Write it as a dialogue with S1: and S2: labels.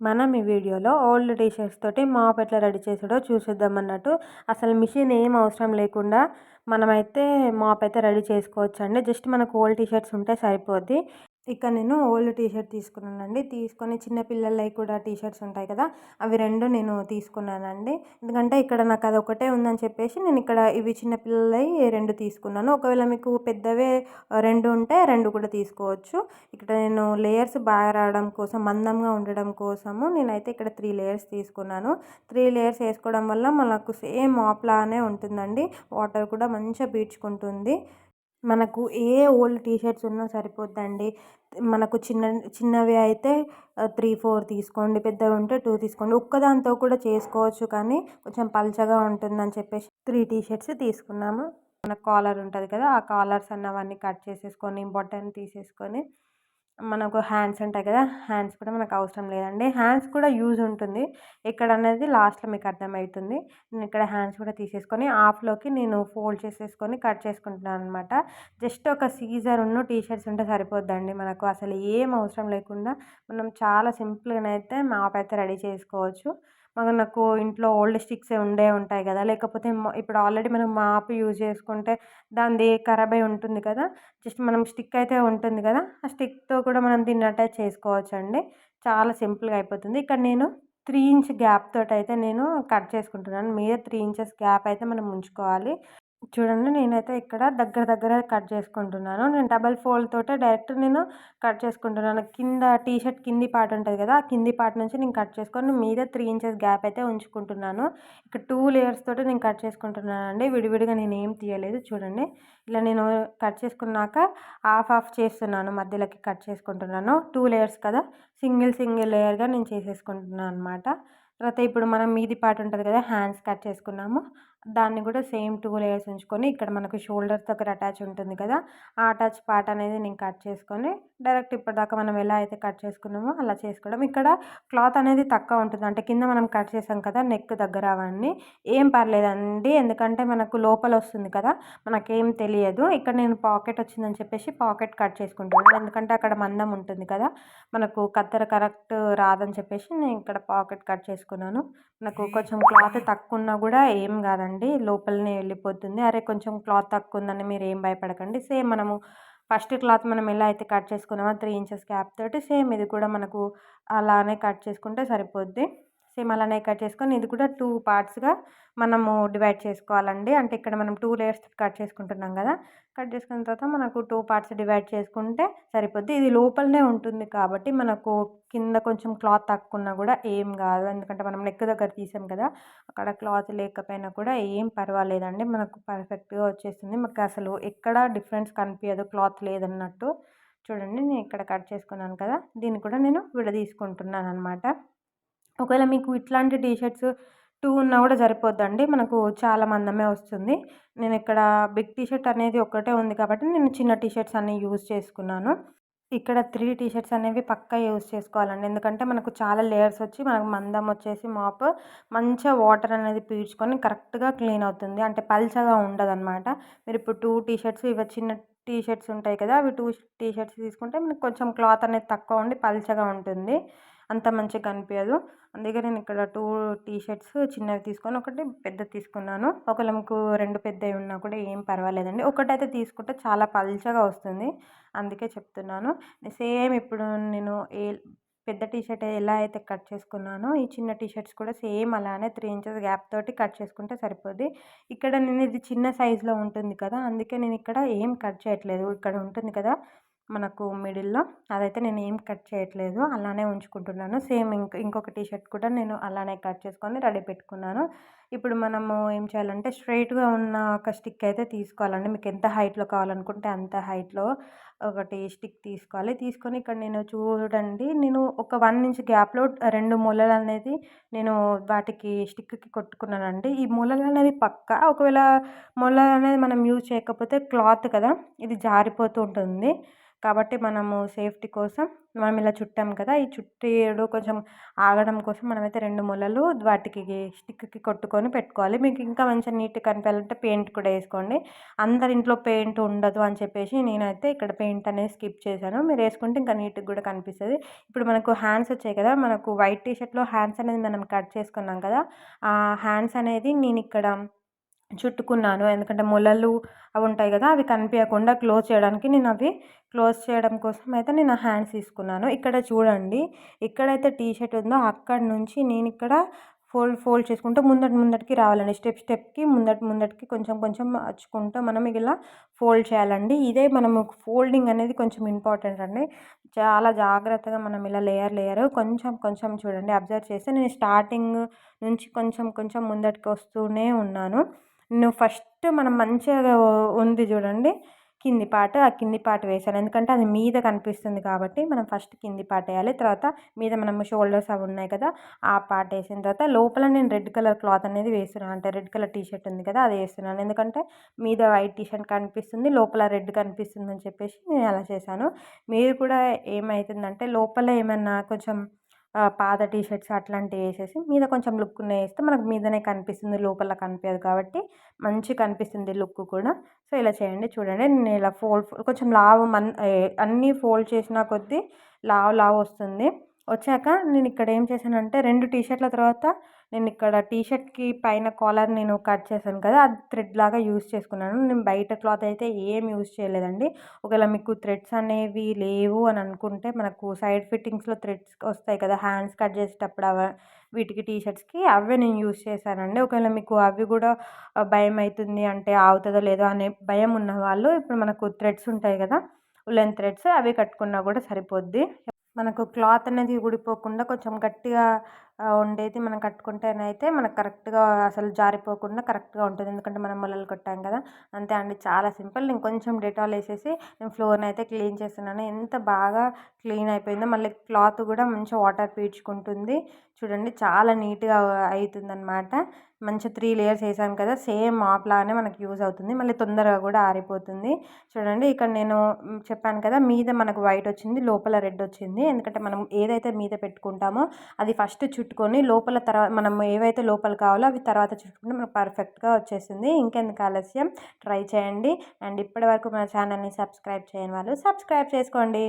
S1: మనం ఈ వీడియోలో ఓల్డ్ టీషర్ట్స్ తోటి మాప్ ఎట్లా రెడీ చేసాడో చూసేద్దాం అన్నట్టు. అసలు మిషన్ ఏం అవసరం లేకుండా మనమైతే మాప్ అయితే రెడీ చేసుకోవచ్చు అండి జస్ట్ మనకు ఓల్డ్ టీషర్ట్స్ ఉంటే సరిపోద్ది. ఇక్కడ నేను ఓల్డ్ టీషర్ట్ తీసుకున్నానండి. తీసుకొని చిన్నపిల్లలవి కూడా టీషర్ట్స్ ఉంటాయి కదా అవి రెండు నేను తీసుకున్నానండి. ఎందుకంటే ఇక్కడ నాకు అది ఒకటే ఉందని చెప్పేసి నేను ఇక్కడ ఇవి చిన్నపిల్లలవి రెండు తీసుకున్నాను. ఒకవేళ మీకు పెద్దవే రెండు ఉంటే రెండు కూడా తీసుకోవచ్చు. ఇక్కడ నేను లేయర్స్ బాగా రావడం కోసం మందంగా ఉండడం కోసము నేనైతే ఇక్కడ త్రీ లేయర్స్ తీసుకున్నాను. త్రీ లేయర్స్ వేసుకోవడం వల్ల మనకు సేమ్ మాప్ ఉంటుందండి. వాటర్ కూడా మంచిగా పీడ్చుకుంటుంది. మనకు ఏ ఓల్డ్ టీ షర్ట్స్ ఉన్నా సరిపోద్దండి. మనకు చిన్న చిన్నవి అయితే త్రీ ఫోర్ తీసుకోండి పెద్దవి ఉంటే టూ తీసుకోండి. ఒక్కదాంతో కూడా చేసుకోవచ్చు కానీ కొంచెం పల్చగా ఉంటుందని చెప్పేసి త్రీ టీషర్ట్స్ తీసుకున్నాము. మన కాలర్ ఉంటుంది కదా ఆ కాలర్స్ అన్నవన్నీ కట్ చేసేసుకొని బటన్ తీసేసుకొని మనకు హ్యాండ్స్ ఉంటాయి కదా హ్యాండ్స్ కూడా మనకు అవసరం లేదండి. హ్యాండ్స్ కూడా యూజ్ ఉంటుంది. ఇక్కడ అనేది లాస్ట్లో మీకు అర్థమవుతుంది. నేను ఇక్కడ హ్యాండ్స్ కూడా తీసేసుకొని హాఫ్లోకి నేను ఫోల్డ్ చేసేసుకొని కట్ చేసుకుంటున్నాను అనమాట జస్ట్ ఒక సీజర్ ఉన్న టీ షర్ట్స్ ఉంటే సరిపోద్దండి మనకు. అసలు ఏం అవసరం లేకుండా మనం చాలా సింపుల్గానైతే మాప్ అయితే రెడీ చేసుకోవచ్చు. మనకు ఇంట్లో ఓల్డ్ స్టిక్స్ ఉండే ఉంటాయి కదా. లేకపోతే ఇప్పుడు ఆల్రెడీ మనం మాప్ యూజ్ చేసుకుంటే దానిది ఖరాబ్ అయి ఉంటుంది కదా. జస్ట్ మనం స్టిక్ అయితే ఉంటుంది కదా. ఆ స్టిక్తో కూడా మనం దీన్ని అటాచ్ చేసుకోవచ్చు అండి చాలా సింపుల్గా అయిపోతుంది. ఇక్కడ నేను త్రీ ఇంచ్ గ్యాప్ తోటి అయితే నేను కట్ చేసుకుంటున్నాను. మీద త్రీ ఇంచెస్ గ్యాప్ అయితే మనం ఉంచుకోవాలి. చూడండి నేనైతే ఇక్కడ దగ్గర దగ్గర కట్ చేసుకుంటున్నాను. నేను డబల్ ఫోల్డ్ తోటే డైరెక్ట్ నేను కట్ చేసుకుంటున్నాను. కింద టీ షర్ట్ కింది పార్ట్ ఉంటుంది కదా ఆ కింది పార్ట్ నుంచి నేను కట్ చేసుకొని మీద త్రీ ఇంచెస్ గ్యాప్ అయితే ఉంచుకుంటున్నాను. ఇక్కడ టూ లేయర్స్ తోటి నేను కట్ చేసుకుంటున్నాను అండి విడివిడిగా నేను ఏం తీయలేదు చూడండి. ఇలా నేను కట్ చేసుకున్నాక హాఫ్ హాఫ్ చేస్తున్నాను మధ్యలోకి కట్ చేసుకుంటున్నాను. టూ లేయర్స్ కదా సింగిల్ సింగిల్ లేయర్గా నేను చేసేసుకుంటున్నాను అనమాట తర్వాత ఇప్పుడు మనం మీది పార్ట్ ఉంటుంది కదా హ్యాండ్స్ కట్ చేసుకున్నాము. దాన్ని కూడా సేమ్ టూ లేయర్స్ ఉంచుకొని ఇక్కడ మనకు షోల్డర్ దగ్గర అటాచ్ ఉంటుంది కదా ఆ అటాచ్ పార్ట్ అనేది నేను కట్ చేసుకొని డైరెక్ట్ ఇప్పటిదాకా మనం ఎలా అయితే కట్ చేసుకున్నామో అలా చేసుకోవడం. ఇక్కడ క్లాత్ అనేది తక్కువ ఉంటుంది. అంటే కింద మనం కట్ చేసాం కదా నెక్ దగ్గర అవన్నీ. ఏం పర్లేదండి. ఎందుకంటే మనకు లోపల వస్తుంది కదా మనకేం తెలియదు. ఇక్కడ నేను పాకెట్ వచ్చిందని చెప్పేసి పాకెట్ కట్ చేసుకుంటున్నాను. ఎందుకంటే అక్కడ మందం ఉంటుంది కదా మనకు కత్తెర కరెక్ట్ రాదని చెప్పేసి నేను ఇక్కడ పాకెట్ కట్ చేసుకున్నాను. నాకు కొంచెం క్లాత్ తక్కువ ఉన్నా కూడా ఏం కాదండి. లోపలనే వెళ్ళిపోతుంది. అరే కొంచెం క్లాత్ తక్కువ ఉందని మీరు ఏం భయపడకండి. సేమ్ మనము ఫస్ట్ క్లాత్ మనం ఎలా అయితే కట్ చేసుకున్నామో త్రీ ఇంచెస్ క్యాప్ తోటి సేమ్ ఇది కూడా మనకు అలానే కట్ చేసుకుంటే సరిపోద్ది. సేమ్ అలానే కట్ చేసుకొని ఇది కూడా టూ పార్ట్స్గా మనము డివైడ్ చేసుకోవాలండి. అంటే ఇక్కడ మనం టూ లేయర్స్ కట్ చేసుకుంటున్నాం కదా కట్ చేసుకున్న తర్వాత మనకు టూ పార్ట్స్ డివైడ్ చేసుకుంటే సరిపోద్ది. ఇది లోపలనే ఉంటుంది కాబట్టి మనకు కింద కొంచెం క్లాత్ తక్కున్నా కూడా ఏం కాదు. ఎందుకంటే మనం నెక్ దగ్గర తీసాం కదా అక్కడ క్లాత్ లేకపోయినా కూడా ఏం పర్వాలేదండి. మనకు పర్ఫెక్ట్గా వచ్చేస్తుంది. మాకు అసలు ఎక్కడ డిఫరెన్స్ కనిపించదు క్లాత్ లేదన్నట్టు. చూడండి నేను ఇక్కడ కట్ చేసుకున్నాను కదా దీన్ని కూడా నేను విడదీసుకుంటున్నాను అనమాట ఒకవేళ మీకు ఇట్లాంటి టీషర్ట్స్ టూ ఉన్నా కూడా సరిపోద్దండి. మనకు చాలా మందమే వస్తుంది. నేను ఇక్కడ బిగ్ టీషర్ట్ అనేది ఒకటే ఉంది కాబట్టి నేను చిన్న టీషర్ట్స్ అన్నీ యూజ్ చేసుకున్నాను. ఇక్కడ త్రీ టీషర్ట్స్ అనేవి పక్కా యూజ్ చేసుకోవాలండి. ఎందుకంటే మనకు చాలా లేయర్స్ వచ్చి మనకు మందం వచ్చేసి మాప్ మంచిగా వాటర్ అనేది పీల్చుకొని కరెక్ట్గా క్లీన్ అవుతుంది. అంటే పల్చగా ఉండదన్నమాట. మీరు ఇప్పుడు టూ టీషర్ట్స్ ఇవి చిన్న టీషర్ట్స్ ఉంటాయి కదా అవి టూ టీషర్ట్స్ తీసుకుంటే మనకు కొంచెం క్లాత్ అనేది తక్కువ ఉండి పల్చగా ఉంటుంది. అంత మంచిగా కనిపించదు అందుకే నేను ఇక్కడ టూ టీ షర్ట్స్ చిన్నవి తీసుకొని ఒకటి పెద్ద తీసుకున్నాను. ఒకవేళ మీకు రెండు పెద్దవి ఉన్నా కూడా ఏం పర్వాలేదండి. ఒకటైతే తీసుకుంటే చాలా పల్చగా వస్తుంది. అందుకే చెప్తున్నాను. సేమ్ ఇప్పుడు నేను ఏ పెద్ద టీ షర్ట్ ఎలా అయితే కట్ చేసుకున్నానో ఈ చిన్న టీ షర్ట్స్ కూడా సేమ్ అలానే త్రీ ఇంచెస్ గ్యాప్ తోటి కట్ చేసుకుంటే సరిపోద్ది. ఇక్కడ నేను ఇది చిన్న సైజులో ఉంటుంది కదా అందుకే నేను ఇక్కడ ఏం కట్ చేయట్లేదు. ఇక్కడ ఉంటుంది కదా మనకు మిడిల్లో. అదైతే నేను ఏం కట్ చేయట్లేదు. అలానే ఉంచుకుంటున్నాను. సేమ్ ఇంక ఇంకొక టీ షర్ట్ కూడా నేను అలానే కట్ చేసుకొని రెడీ పెట్టుకున్నాను. ఇప్పుడు మనము ఏం చేయాలంటే స్ట్రైట్గా ఉన్న ఒక స్టిక్ అయితే తీసుకోవాలండి. మీకు ఎంత హైట్లో కావాలనుకుంటే అంత హైట్లో ఒకటి స్టిక్ తీసుకోవాలి. తీసుకొని ఇక్కడ నేను చూడండి నేను ఒక వన్ ఇంచ్ గ్యాప్లో రెండు మూలలు అనేది నేను వాటికి స్టిక్కి కొట్టుకున్నానండి. ఈ మూలలు అనేది పక్క? ఒకవేళ మూలలు అనేది మనం యూజ్ చేయకపోతే క్లాత్ కదా ఇది జారిపోతూ ఉంటుంది. కాబట్టి మనము సేఫ్టీ కోసం మనం ఇలా చుట్టాం కదా ఈ చుట్టేడు కొంచెం ఆగడం కోసం మనమైతే రెండు మూలలు వాటికి స్టిక్కి కొట్టుకొని పెట్టుకోవాలి. మీకు ఇంకా మంచిగా నీట్గా కనిపించాలంటే పెయింట్ కూడా వేసుకోండి. అందరి ఇంట్లో పెయింట్ ఉండదు అని చెప్పేసి నేనైతే ఇక్కడ పెయింట్ అనేది స్కిప్ చేశాను. మీరు వేసుకుంటే ఇంకా నీట్గా కూడా కనిపిస్తుంది. ఇప్పుడు మనకు హ్యాండ్స్ వచ్చాయి కదా మనకు వైట్ టీషర్ట్లో హ్యాండ్స్ అనేది మనం కట్ చేసుకున్నాం కదా ఆ హ్యాండ్స్ అనేది నేను ఇక్కడ చుట్టుకున్నాను. ఎందుకంటే మొలలు అవి ఉంటాయి కదా అవి కనిపించకుండా క్లోజ్ చేయడానికి నేను అవి క్లోజ్ చేయడం కోసం అయితే నేను హ్యాండ్స్ తీసుకున్నాను. ఇక్కడ చూడండి ఎక్కడైతే టీ షర్ట్ ఉందో అక్కడ నుంచి నేను ఇక్కడ ఫోల్డ్ ఫోల్డ్ చేసుకుంటూ ముందటి ముందటికి రావాలండి. స్టెప్ స్టెప్కి ముందటి ముందటికి కొంచెం కొంచెం అచ్చుకుంటూ మనం ఇలా ఫోల్డ్ చేయాలండి. ఇదే మనము ఫోల్డింగ్ అనేది కొంచెం ఇంపార్టెంట్ అండి. చాలా జాగ్రత్తగా మనం ఇలా లేయర్ లేయర్ కొంచెం కొంచెం చూడండి. అబ్జర్వ్ చేస్తే నేను స్టార్టింగ్ నుంచి కొంచెం కొంచెం ముందటికి వస్తూనే ఉన్నాను. నేను ఫస్ట్ మనం మంచిగా ఉంది చూడండి. కింది పార్ట్ ఆ కింది పార్ట్ వేసాను ఎందుకంటే అది మీద కనిపిస్తుంది కాబట్టి మనం ఫస్ట్ కింది పార్ట్ వేయాలి. తర్వాత మీద మనం షోల్డర్స్ అవి ఉన్నాయి కదా ఆ పార్ట్ వేసిన తర్వాత లోపల నేను రెడ్ కలర్ క్లాత్ అనేది వేస్తున్నాను. అంటే రెడ్ కలర్ టీషర్ట్ ఉంది కదా అది వేస్తున్నాను. ఎందుకంటే మీద వైట్ టీషర్ట్ కనిపిస్తుంది లోపల రెడ్ కనిపిస్తుంది అని చెప్పేసి నేను అలా చేశాను. మీరు కూడా ఏమవుతుందంటే లోపల ఏమన్నా కొంచెం పాత టీ షర్ట్స్ అట్లాంటివి వేసేసి మీద కొంచెం లుక్ వేస్తే మనకు మీదనే కనిపిస్తుంది లోపల కనిపించదు కాబట్టి మంచిగా కనిపిస్తుంది లుక్ కూడా. సో ఇలా చేయండి. చూడండి నేను ఇలా ఫోల్డ్ కొంచెం లావు మన్ అన్నీ ఫోల్డ్ చేసిన కొద్దీ లావు లావు వస్తుంది. వచ్చాక నేను ఇక్కడ ఏం చేశానంటే రెండు టీ షర్ట్ల తర్వాత నేను ఇక్కడ టీ షర్ట్కి పైన కాలర్ నేను కట్ చేశాను కదా అది థ్రెడ్ లాగా యూస్ చేసుకున్నాను. నేను బయట క్లాత్ అయితే ఏం యూస్ చేయలేదండి. ఒకవేళ మీకు థ్రెడ్స్ అనేవి లేవు అని అనుకుంటే మనకు సైడ్ ఫిట్టింగ్స్లో థ్రెడ్స్ వస్తాయి కదా హ్యాండ్స్ కట్ చేసేటప్పుడు అవ వీటికి టీ షర్ట్స్కి అవే నేను యూస్ చేశానండి. ఒకవేళ మీకు అవి కూడా భయం అవుతుంది అంటే ఆగుతుందో లేదో అనే భయం ఉన్న వాళ్ళు ఇప్పుడు మనకు థ్రెడ్స్ ఉంటాయి కదా ఉలెన్ థ్రెడ్స్ అవి కట్టుకున్నా కూడా సరిపోద్ది. మనకు క్లాత్ అనేది ఊడిపోకుండా కొంచెం గట్టిగా ఉండేది మనం కట్టుకుంటేనైతే మనకు కరెక్ట్గా అసలు జారిపోకుండా కరెక్ట్గా ఉంటుంది. ఎందుకంటే మనం మొలలు కొట్టాం కదా. అంతే అండి. చాలా సింపుల్. నేను కొంచెం డెటాల్ వేసేసి నేను ఫ్లోర్ని అయితే క్లీన్ చేస్తున్నాను. ఎంత బాగా క్లీన్ అయిపోయిందో మళ్ళీ క్లాత్ కూడా మంచిగా వాటర్ పీల్చుకుంటుంది చూడండి. చాలా నీట్గా అవుతుంది అనమాట మంచి త్రీ లేయర్స్ వేసాం కదా. సేమ్ మాప్ లాగానే యూజ్ అవుతుంది. మళ్ళీ తొందరగా కూడా ఆరిపోతుంది. చూడండి. ఇక్కడ నేను చెప్పాను కదా మీద మనకు వైట్ వచ్చింది లోపల రెడ్ వచ్చింది. ఎందుకంటే మనం ఏదైతే మీద పెట్టుకుంటామో అది ఫస్ట్ చుట్టూ చుట్టుకొని లోపల తర్వాత మనం ఏవైతే లోపల కావాలో అవి తర్వాత చుట్టుకుంటే మనకు పర్ఫెక్ట్గా వచ్చేసింది ఇంకెందుకు ఆలస్యం? ట్రై చేయండి. అండ్ ఇప్పటివరకు మన ఛానల్ని సబ్స్క్రైబ్ చేయని వాళ్ళు సబ్స్క్రైబ్ చేసుకోండి.